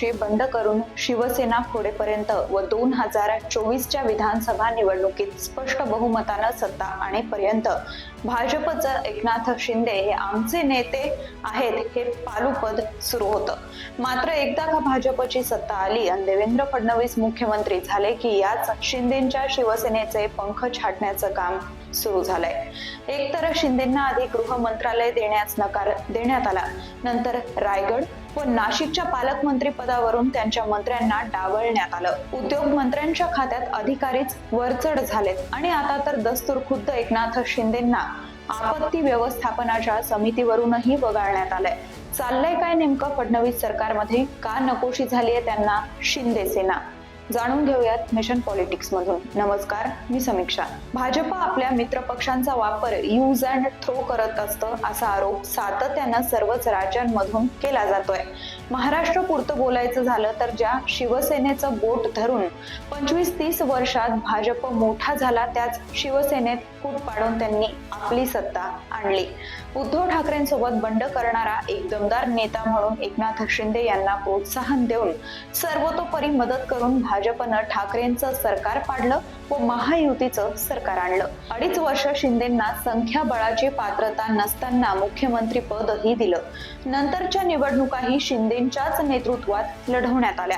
दिवशी बंड करून शिवसेना फोडेपर्यंत व दोन हजार चोवीसच्या विधानसभा निवडणुकीत स्पष्ट बहुमतानं सत्ता आणेपर्यंत भाजपचं एकनाथ शिंदे हे आमचे नेते आहेत हे पालुपद सुरू होतं. मात्र एकदा का भाजपची सत्ता आली आणि देवेंद्र फडणवीस मुख्यमंत्री झाले की याच शिंदेच्या शिवसेनेचे पंख छाटण्याचं काम सुरू झालंय. एकतर शिंदेना आधी गृह मंत्रालय देण्यास नकार देण्यात आला. नंतर रायगड व नाशिकच्या पालकमंत्री पदावरून त्यांच्या मंत्र्यांना डावलण्यात आलं. उद्योग मंत्र्यांच्या खात्यात अधिकारीच वरचढ झालेत. आणि आता तर दस्तूर खुद्द एकनाथ शिंदेंना आपत्ती व्यवस्थापनाच्या समितीवरूनही वगाळण्यात आलंय. चाललंय काय नेमकं फडणवीस सरकारमध्ये? का नकोशी झालीय त्यांना शिंदे सेना? जाणून घेऊयात मिशन पॉलिटिक्स मधून. नमस्कार मी समीक्षा. भाजप आपल्या मित्र पक्षांचा वापर यूज अँड थ्रो करत असतं असा आरोप सातत्यानं सर्वच राज्यांमधून केला जातोय. महाराष्ट्र पुरतं बोलायचं झालं तर ज्या शिवसेनेचं बोट धरून पंचवीस तीस वर्षात भाजप मोठा झाला त्याच शिवसेनेत फूट पाडून त्यांनी आपली सत्ता आणली. उद्धव ठाकरेंसोबत बंड करणारा एक दमदार नेता म्हणून एकनाथ शिंदे यांना प्रोत्साहन देऊन सर्वतोपरी मदत करून भाजपनं ठाकरेंचं सरकार पाडलं व महायुतीचं सरकार आणलं. अडीच वर्ष शिंदेंना संख्याबळाची पात्रता नसताना मुख्यमंत्री पदही दिलं. नंतरच्या निवडणुकाही शिंदे शिंदेच्याच नेतृत्वात लढवण्यात आल्या.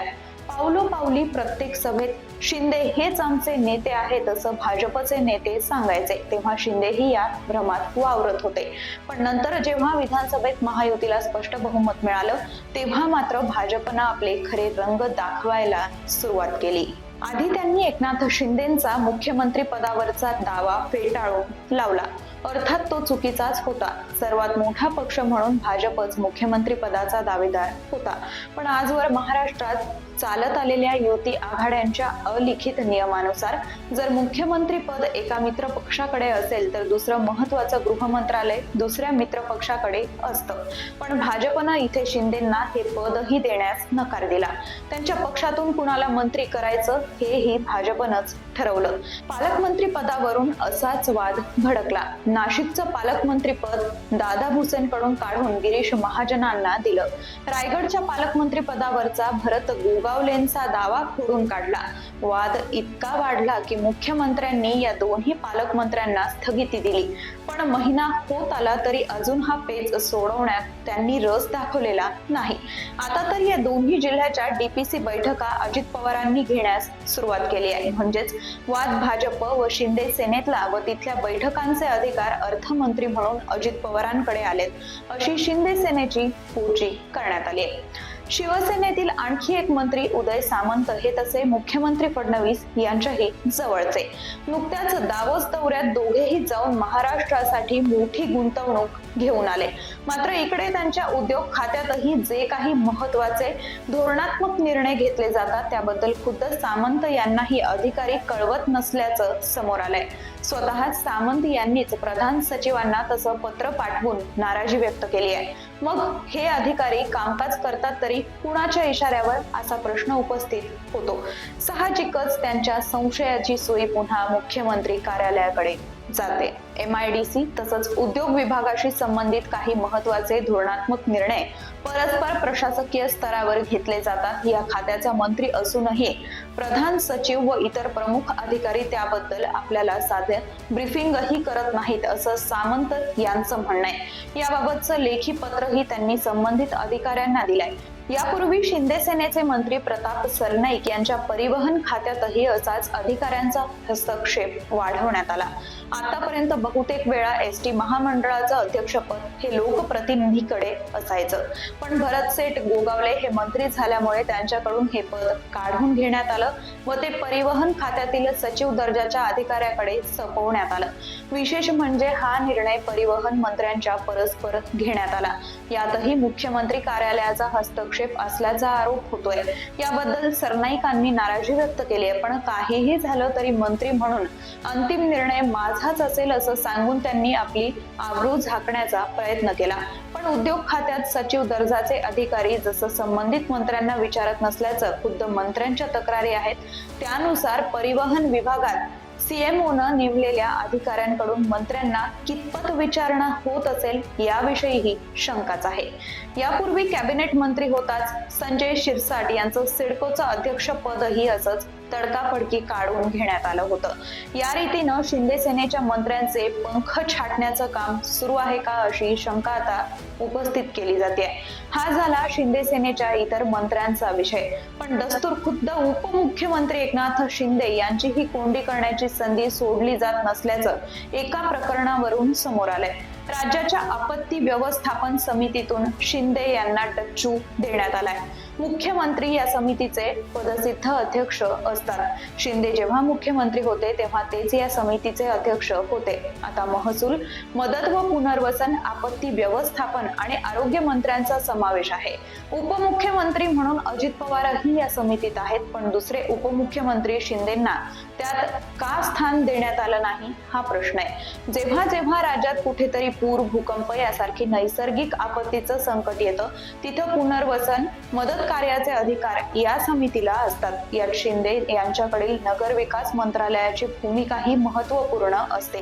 पावलो पावली प्रत्येक सभेत शिंदे हेच आमचे नेते आहेत असं भाजपचे नेते सांगायचे तेव्हा शिंदेही या भ्रमात वावरत होते. पण नंतर जेव्हा विधानसभेत महायुतीला स्पष्ट बहुमत मिळालं तेव्हा मात्र भाजपनं आपले खरे रंग दाखवायला सुरुवात केली. आधी त्यांनी एकनाथ शिंदेचा मुख्यमंत्री पदावरचा दावा फेटाळून लावला. अर्थात तो चुकीचाच होता. सर्वात मोठा पक्ष म्हणून भाजपच मुख्यमंत्री पदाचा दावेदार होता. पण आजवर महाराष्ट्रात चालत आलेल्या युती आघाड्यांच्या अलिखित नियमानुसार जर मुख्यमंत्री पद एका मित्र पक्षाकडे असेल तर दुसरं महत्वाचं गृह मंत्रालय दुसऱ्या मित्र पक्षाकडे असतं. पण भाजपनं इथे शिंदेंना हे पदही देण्यास नकार दिला. त्यांच्या पक्षातून कुणाला मंत्री करायचं हेही भाजपनंच ठरवलं. पालकमंत्री पदावरून असाच वाद भडकला. नाशिकचं पालकमंत्रीपद दादा भुसेंकडून काढून गिरीश महाजनांना दिलं. रायगडच्या पालकमंत्री पदावरचा भरत गोगावलेंचा दावा खोडून काढला. वाद इतका वाढला की मुख्यमंत्र्यांनी या दोन्ही पालकमंत्र्यांना स्थगिती दिली. पण महिना होत आला तरी अजून हा पेच सोडवण्यात त्यांनी रस दाखवलेला नाही. आता तर या दोन्ही जिल्ह्याच्या डीपीसी बैठका अजित पवारांनी घेण्यास सुरुवात केली आहे. म्हणजेच वाद भाजप व शिंदे सेनेतला व तिथल्या बैठकांचे अधिकार अर्थमंत्री म्हणून अजित पवारांकडे आलेत अशी शिंदे सेनेची पूर्जी करण्यात आली आहे. शिवसेनेतील आणखी एक मंत्री उदय सामंत हे तसे मुख्यमंत्री फडणवीस यांच्याही जवळचे. नुकत्याच दावोस दौऱ्यात दोघेही जाऊन महाराष्ट्रासाठी मोठी गुंतवणूक घेऊन आले. मात्र इकडे त्यांच्या उद्योग खात्यातही जे काही महत्त्वाचे धोरणात्मक निर्णय घेतले जातात त्याबद्दल खुद्द सामंत यांनाही अधिकारी कळवत नसल्याचं समोर आलंय. स्वतः सामंत यांनीच प्रधान सचिवांना तसं पत्र पाठवून नाराजी व्यक्त केली आहे. मग हे अधिकारी कामकाज करतात तरी कुणाच्या इशाऱ्यावर असा प्रश्न उपस्थित होतो? साहजिकच त्यांच्या संशयाची सोयी पुन्हा मुख्यमंत्री कार्यालयाकडे जाते. एम आय डी सी तसंच उद्योग विभागाशी संबंधित काही महत्त्वाचे धोरणात्मक निर्णय परस्पर प्रशासकीय स्तरावर घेतले जातात. या खात्याचा मंत्री असूनही प्रधान सचिव व इतर प्रमुख अधिकारी त्याबद्दल आपल्याला साधे ब्रीफिंगही करत नाहीत असं सामंत यांचं म्हणणं आहे. याबाबतचं लेखी पत्रही त्यांनी संबंधित अधिकाऱ्यांना दिलंय. यापूर्वी शिंदे सेनेचे मंत्री प्रताप सरनाईक यांच्या परिवहन खात्यातही असाच अधिकाऱ्यांचा हस्तक्षेप वाढवण्यात आला. आतापर्यंत बहुतेक वेळा एस टी महामंडळाचं अध्यक्षपद हे लोकप्रतिनिधीकडे असायचं. पण भरत सेठ गोगावले हे मंत्री झाल्यामुळे त्यांच्याकडून हे पद काढून घेण्यात आलं व ते परिवहन खात्यातील सचिव दर्जाच्या अधिकाऱ्याकडे सोपवण्यात आलं. विशेष म्हणजे हा निर्णय परिवहन मंत्र्यांच्या परस्पर घेण्यात आला. यातही मुख्यमंत्री कार्यालयाचा हस्तक्षेप असल्याचा आरोप होतोय. याबद्दल सरनाईकांनी नाराजी व्यक्त केली आहे. पण काहीही झालं तरी मंत्री म्हणून अंतिम निर्णय माझाच असेल असं सांगून त्यांनी आपली आबरू झाकण्याचा प्रयत्न केला. पण उद्योग खात्यात सचिव दर्जाचे अधिकारी जसं संबंधित मंत्र्यांना विचारत नसल्याचं खुद्द मंत्र्यांच्या तक्रारी आहेत. त्यानुसार परिवहन विभागात सीएमओनं नेमलेल्या अधिकाऱ्यांकडून मंत्र्यांना कितपत विचारणा होत असेल याविषयीही शंकाच आहे. यापूर्वी कॅबिनेट मंत्री होताच संजय शिरसाट यांचं सिडकोचं अध्यक्षपदही असंच तडकाफडकी काढून घेण्यात आलं होतं. या रीतीनं शिंदे सेनेच्या मंत्र्यांचे पंख छाटण्याचं काम सुरू आहे का अशी शंका आता उपस्थित केली जाते. हा झाला शिंदे सेनेच्या इतर मंत्र्यांचा विषय. पण दस्तूर खुद्द उपमुख्यमंत्री एकनाथ शिंदे यांचीही कोंडी करण्याची संधी सोडली जात नसल्याचं एका प्रकरणावरून समोर आलंय. राज्याच्या आपत्ती व्यवस्थापन समितीतून शिंदे यांना डच्चू देण्यात आलाय. मुख्यमंत्री या समितीचे पदसिद्ध अध्यक्ष असतात. शिंदे जेव्हा मुख्यमंत्री होते तेव्हा तेच या समितीचे अध्यक्ष होते. आता महसूल मदत व पुनर्वसन आपत्ती व्यवस्थापन आणि आरोग्य मंत्र्यांचा समावेश आहे. उपमुख्यमंत्री म्हणून अजित पवारही या समितीत आहेत पण दुसरे उपमुख्यमंत्री शिंदेंना त्यात का स्थान देण्यात आलं नाही हा प्रश्न आहे. जेव्हा जेव्हा राज्यात कुठेतरी पूर भूकंप यासारखी नैसर्गिक आपत्तीचं संकट येतं तिथं पुनर्वसन मदत कार्याचे अधिकार या समितीला असतात. यात शिंदे यांच्याकडील नगर विकास मंत्रालयाची भूमिकाही महत्त्वपूर्ण असते.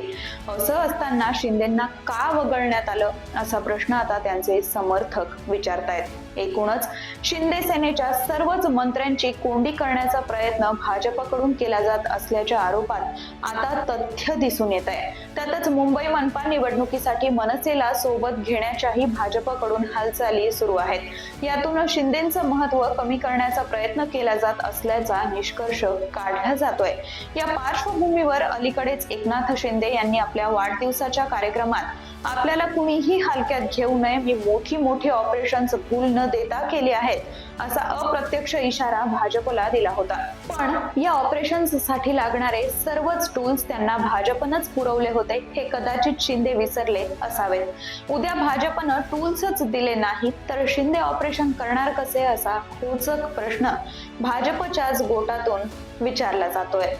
असं असताना शिंदेना का वगळण्यात आलं असा प्रश्न आता त्यांचे समर्थक विचारतायत. एकूणच शिंदे सेनेच्या सर्वच मंत्र्यांची कोंडी करण्याचा प्रयत्न भाजपकडून केला जात असल्याच्या आरोपात आता तथ्य दिसून येत आहे त्यातच मुंबई मनपा निवडणुकीसाठी मनसेला सोबत घेण्याच्याही भाजपकडून हालचाली सुरू आहेत. यातून शिंदेचं महत्त्व कमी करण्याचा प्रयत्न केला जात असल्याचा निष्कर्ष काढला जातोय. या पार्श्वभूमीवर अलीकडेच एकनाथ शिंदे यांनी आपल्या वाढदिवसाच्या कार्यक्रमात आपल्याला कुणीही हलक्यात घेऊ नये. मी मोठी मोठी ऑपरेशन्स भूल न देता केली आहेत असा अप्रत्यक्ष इशारा भाजपला दिला होता. पण या ऑपरेशन्ससाठी लागणारे सर्वच टूल्स त्यांना भाजपनंच पुरवले होते हे कदाचित शिंदे विसरले असावेत. उद्या भाजपनं टूल्सच दिले नाहीत तर शिंदे ऑपरेशन करणार कसे असा खोचक प्रश्न भाजपच्याच गोटातून विचारला जातोय.